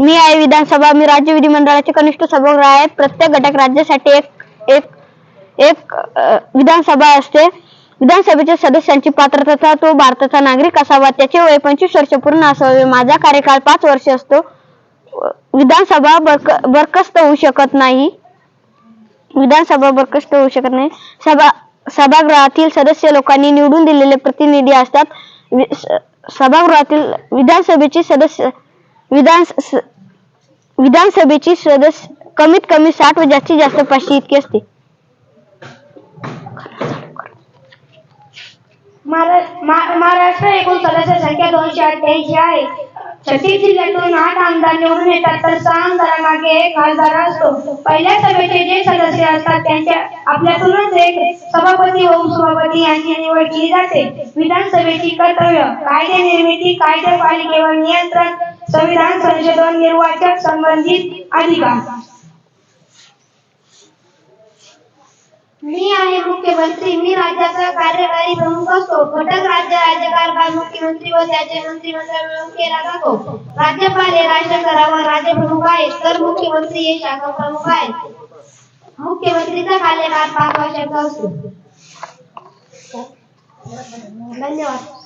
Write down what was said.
मी आहे विधानसभा मी राज्य विधिमंडळाचे कनिष्ठ सभागृह आहे. प्रत्येक घटक राज्यासाठी एक एक एक विधानसभा असते. विधानसभेच्या सदस्यांची पात्रता तो भारताचा नागरिक असावा. त्याचे वय पंचवीस वर्ष पूर्ण असावे. माझा कार्यकाळ पाच वर्ष असतो. विधानसभा बरक बरखास्त होऊ शकत नाही. विधानसभा बरखास्त होऊ शकत नाही. सभा सभागृहातील सदस्य लोकांनी निवडून दिलेले प्रतिनिधी असतात. सभागृहातील विधानसभेचे सदस्य विधान विधानसभेची सदस्य कमीत कमी साठ व जास्तीत जास्त पाचशे इतकी असते. महाराष्ट्र एकूण सदस्य संख्या दोनशे अठ्ठ्याऐंशी आहे. छत्तीस जिल्ह्यातून आठ आमदार निवडून येतात तर सहा आमदारांमागे एक खासदार असतो. पहिल्या सभेचे जे सदस्य असतात त्यांच्या आपल्यातूनच एक सभापती व उपसभापती यांची निवड केली जाते. विधानसभेची कर्तव्य कायदे निर्मिती कायदेपालिकेवर नियंत्रण संविधान संशोधन निर्वाचक संबंधित अधिकार. मी आहे मुख्यमंत्री. मी राज्याचा कार्यकारी प्रमुख असतो. घटक राज्य राज्यकारभार मुख्यमंत्री व त्याचे मंत्रिमंडळ मिळून केला जातो. राज्यपाल हे राज्यस्तरावर राज्य प्रमुख आहेत तर मुख्यमंत्री हे शाखा प्रमुख आहेत. मुख्यमंत्रीचा कार्यकाळ पाच वर्षाचा असतो. धन्यवाद.